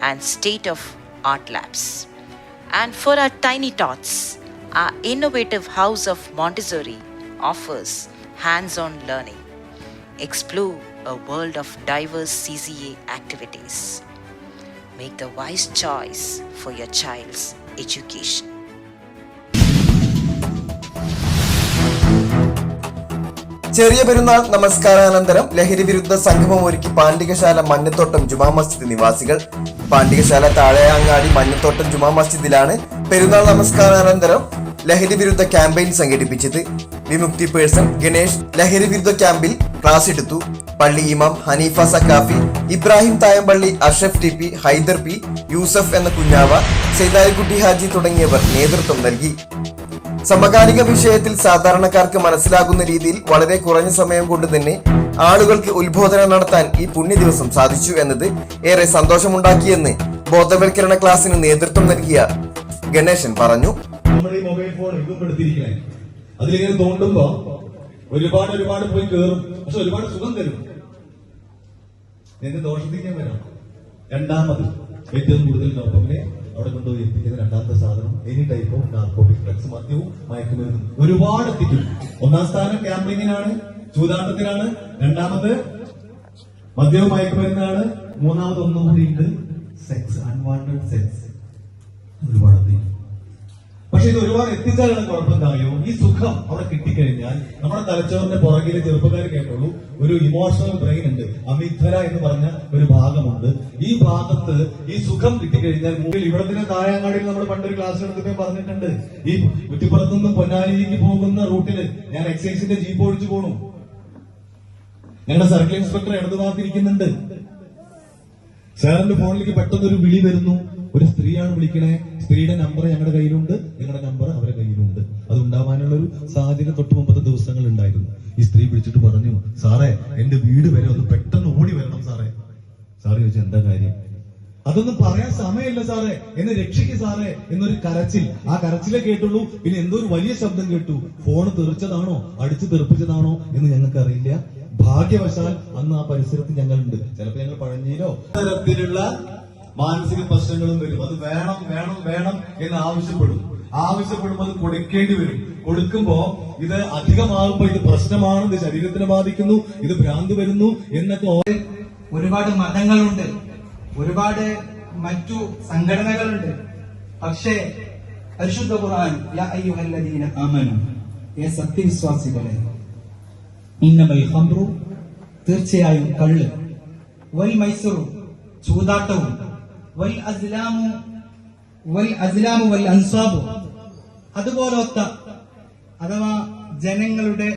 and state of art labs. And for our tiny tots, our innovative House of Montessori offers hands on learning. Explore a world of diverse CCA activities. Make the wise choice for your child's education. ചെറിയ പെരുന്നാൾ നമസ്കാരാനന്തരം ലഹരി വിരുദ്ധ സംഗമം ഒരുക്കി പാണ്ഡികശാല മഞ്ഞത്തോട്ടം ജുമാ മസ്ജിദ് നിവാസികൾ പാണ്ഡികശാല താഴെയാങ്ങാടി മഞ്ഞത്തോട്ടം ജുമാ മസ്ജിദിലാണ് പെരുന്നാൾ നമസ്കാരാനന്തരം ലഹരി വിരുദ്ധ ക്യാമ്പയിൻ സംഘടിപ്പിച്ചത്. വിമുക്തി പേഴ്സൺ ഗണേഷ് ലഹരി വിരുദ്ധ ക്യാമ്പിൽ ക്ലാസ് എടുത്തു. പള്ളി ഇമാം Haneefa Saqafi Ibrahim Thayampally Ashraf T P Haider P Yusuf എന്ന കുഞ്ഞാവ സൈതാലിക്കുട്ടി ഹാജി തുടങ്ങിയവർ നേതൃത്വം നൽകി. സമകാലിക വിഷയത്തിൽ സാധാരണക്കാർക്ക് മനസ്സിലാകുന്ന രീതിയിൽ വളരെ കുറഞ്ഞ സമയം കൊണ്ട് തന്നെ ആളുകൾക്ക് ഉത്ബോധനം നടത്താൻ ഈ പുണ്യ ദിവസം സാധിച്ചു എന്നത് ഏറെ സന്തോഷമുണ്ടാക്കിയെന്ന് ബോധവൽക്കരണ ക്ലാസ്സിന് നേതൃത്വം നൽകിയ ഗണേശൻ പറഞ്ഞു. നമ്മുടെ ഈ മൊബൈൽ ഫോൺ ഇതും എടുത്തിരിക്കണേ അതിലിങ്ങനെ തോണ്ടുമ്പോ ഒരുപാട് ഒരുപാട് പോയി കേറും. പക്ഷെ ഒരുപാട് സുഖം തരും. നിന്റെ ദോഷത്തിക്കാൻ വരാം. രണ്ടാമത് ഏറ്റവും കൂടുതൽ ഡോപ്പമിനെ അവിടെ കൊണ്ടുപോയി എത്തിക്കുന്ന രണ്ടാമത്തെ സാധനം any type of narcotic drugs മദ്യവും മയക്കുമരുന്നും. ഒരുപാട് എത്തിക്കും. ഒന്നാം സ്ഥാനം ക്യാമ്പിങ്ങിനാണ് ചൂതാട്ടത്തിനാണ് രണ്ടാമത് മദ്യവും മയക്കുമരുന്നാണ്. മൂന്നാമത് ഒന്നും കൂടി ഉണ്ട് സെക്സ് അൺവാണ്ടഡ് സെക്സ് ഒരുപാട് പക്ഷെ ഇത് ഒരുപാട് എത്തിച്ചാലാണ് കുഴപ്പം എന്തായോ ഈ സുഖം അവിടെ കിട്ടിക്കഴിഞ്ഞാൽ നമ്മുടെ തലച്ചോറിന്റെ പുറകിലെ ചെറുപ്പക്കാർ കേട്ടുള്ളൂ ഒരു ഇമോഷണൽ ബ്രെയിൻ ഉണ്ട് അമിഗ്ധല എന്ന് പറഞ്ഞ ഒരു ഭാഗമുണ്ട്. ഈ ഭാഗത്ത് ഈ സുഖം കിട്ടിക്കഴിഞ്ഞാൽ ഇവിടെ തന്നെ താഴെങ്ങാടിയിൽ നമ്മൾ പണ്ടൊരു ക്ലാസ് എടുത്തിട്ട് പറഞ്ഞിട്ടുണ്ട്. ഈ കുറ്റിപ്പുറത്തുനിന്ന് പൊന്നാനിയിലേക്ക് പോകുന്ന റൂട്ടിൽ ഞാൻ എക്സൈസിന്റെ ജീപ്പ് ഓടിച്ചു പോണു. ഞങ്ങളുടെ സർക്കിൾ ഇൻസ്പെക്ടർ ഇടതുഭാഗത്തിരിക്കുന്നുണ്ട് സാറിന്റെ ഫോണിലേക്ക് പെട്ടെന്ന് ഒരു വിളി വരുന്നു. ഒരു സ്ത്രീയാണ് വിളിക്കണേ. സ്ത്രീയുടെ നമ്പർ ഞങ്ങളുടെ കയ്യിലുണ്ട്. ഞങ്ങളുടെ നമ്പർ അവരുടെ കയ്യിലുണ്ട്. അത് ഉണ്ടാവാനുള്ള ഒരു സാഹചര്യം തൊട്ട് മുമ്പത്തെ ദിവസങ്ങൾ ഉണ്ടായിരുന്നു. ഈ സ്ത്രീ വിളിച്ചിട്ട് പറഞ്ഞു സാറേ എന്റെ വീട് വരെ ഒന്ന് പെട്ടെന്ന് ഓടി വരണം സാറേ. സാറ് ചോദിച്ചു എന്താ കാര്യം? അതൊന്നും പറയാൻ സമയമില്ല സാറേ. എന്നെ രക്ഷിക്ക് സാറേ. എന്നൊരു കരച്ചിൽ. ആ കരച്ചിലേ കേട്ടുള്ളൂ. പിന്നെ എന്തോ ഒരു വലിയ ശബ്ദം കേട്ടു. ഫോൺ തെറിച്ചതാണോ? അടിച്ചു തെറിപ്പിച്ചതാണോ? എന്ന് ഞങ്ങൾക്ക് അറിയില്ല ഭാഗ്യവശാൽ അന്ന് ആ പരിസരത്ത് ഞങ്ങളുണ്ട്. ചിലപ്പോ ഞങ്ങൾ പഴഞ്ഞിലോ തരത്തിലുള്ള മാനസിക പ്രശ്നങ്ങളും വരും. അത് വേണം വേണം വേണം എന്ന് ആവശ്യപ്പെടും. ആവശ്യപ്പെടുമ്പോൾ അത് കൊടുക്കേണ്ടി വരും. കൊടുക്കുമ്പോ ഇത് അധികമാകുമ്പോ ഇത് പ്രശ്നമാണ് ഇത് ശരീരത്തിനെ ബാധിക്കുന്നു ഇത് ഭ്രാന്ത് വരുന്നു എന്നൊക്കെ ഓരോ ഒരുപാട് മതങ്ങളുണ്ട്. ഒരുപാട് മറ്റു സംഘടനകളുണ്ട്. പക്ഷേ പരിശുദ്ധ ഖുർആൻ യാ അയ്യുഹല്ലദീന ആമനു ഏ സത്യവിശ്വാസികളെ ഇന്നമൽ ഖംറു തീർച്ചയായും കള്ള്. വൽ മൈസറു ചൂതാട്ടവും. വൽ അസ്ലാമു വൽ അസ്ലാമു വൽ അൻസാബു. അതുപോലൊത്ത അഥവാ ജനങ്ങളുടെ